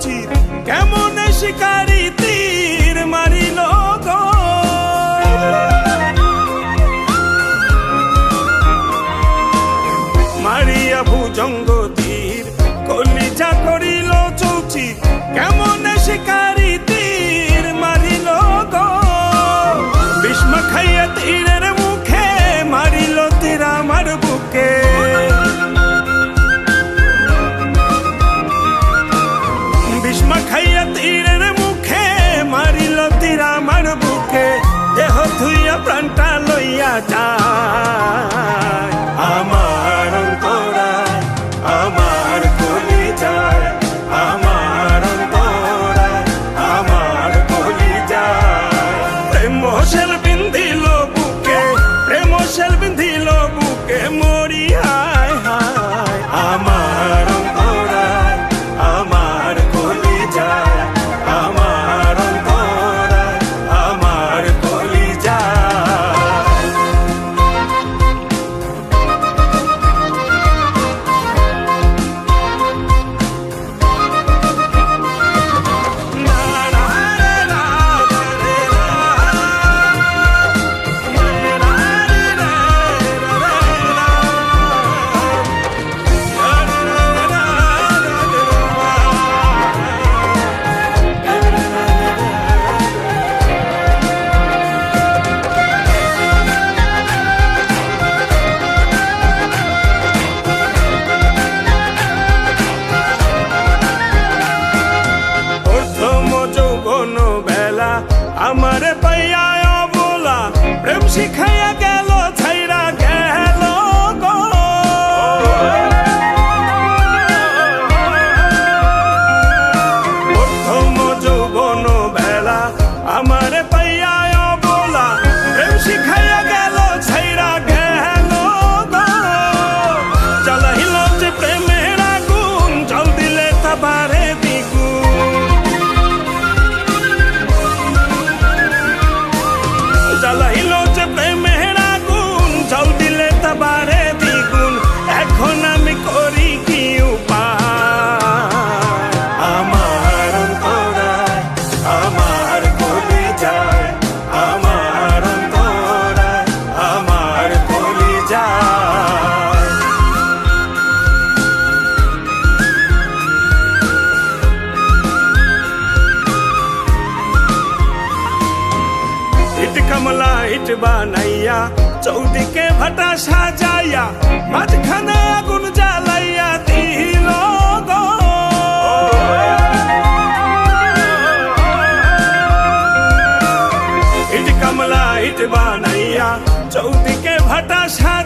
উচিত কেমন শিকারি তীর মারিল গো? মারিয়া ভুজঙ্গ তীর কলিজা করিল চৌচিত কেমন শিকারি ধুইয়া প্রাণটা লইয়া যা। শিখাইয়া গেল ছাইরা গেল প্রথম যৌবন বেলা আমার পাইয়া বানাইয়া, চৌদিকে ভাটা সাজাইয়া, মাঝখানে আগুন জ্বালাইয়া দিল ইট কামলা ইট বানাইয়া, চৌদিকে ভাটা সাজা